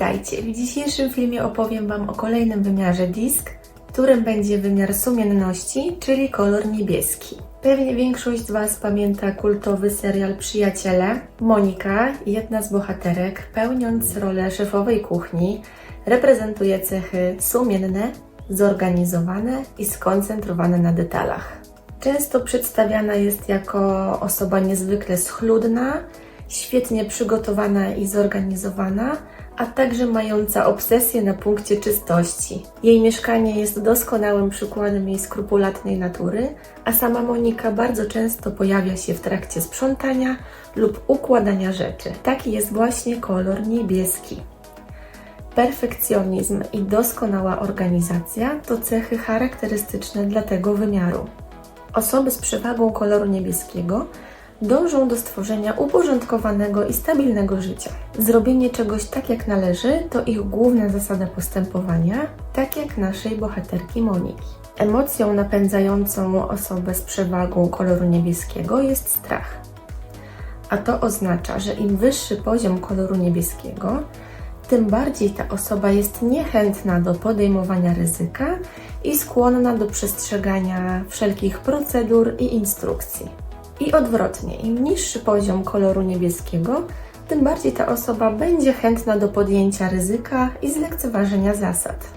Witajcie! W dzisiejszym filmie opowiem Wam o kolejnym wymiarze disk, którym będzie wymiar sumienności, czyli kolor niebieski. Pewnie większość z Was pamięta kultowy serial Przyjaciele. Monika, jedna z bohaterek, pełniąc rolę szefowej kuchni, reprezentuje cechy sumienne, zorganizowane i skoncentrowane na detalach. Często przedstawiana jest jako osoba niezwykle schludna, świetnie przygotowana i zorganizowana, a także mająca obsesję na punkcie czystości. Jej mieszkanie jest doskonałym przykładem jej skrupulatnej natury, a sama Monika bardzo często pojawia się w trakcie sprzątania lub układania rzeczy. Taki jest właśnie kolor niebieski. Perfekcjonizm i doskonała organizacja to cechy charakterystyczne dla tego wymiaru. Osoby z przewagą koloru niebieskiego dążą do stworzenia uporządkowanego i stabilnego życia. Zrobienie czegoś tak jak należy to ich główna zasada postępowania, tak jak naszej bohaterki Moniki. Emocją napędzającą osobę z przewagą koloru niebieskiego jest strach. A to oznacza, że im wyższy poziom koloru niebieskiego, tym bardziej ta osoba jest niechętna do podejmowania ryzyka i skłonna do przestrzegania wszelkich procedur i instrukcji. I odwrotnie, im niższy poziom koloru niebieskiego, tym bardziej ta osoba będzie chętna do podjęcia ryzyka i zlekceważenia zasad.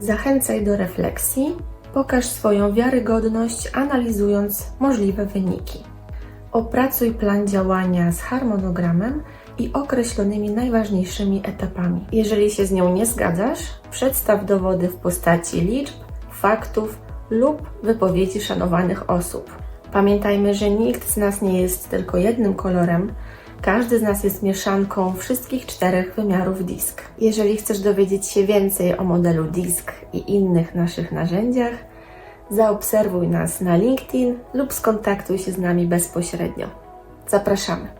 Zachęcaj do refleksji, pokaż swoją wiarygodność, analizując możliwe wyniki. Opracuj plan działania z harmonogramem i określonymi najważniejszymi etapami. Jeżeli się z nią nie zgadzasz, przedstaw dowody w postaci liczb, faktów lub wypowiedzi szanowanych osób. Pamiętajmy, że nikt z nas nie jest tylko jednym kolorem, każdy z nas jest mieszanką wszystkich czterech wymiarów disk. Jeżeli chcesz dowiedzieć się więcej o modelu disk i innych naszych narzędziach, zaobserwuj nas na LinkedIn lub skontaktuj się z nami bezpośrednio. Zapraszamy.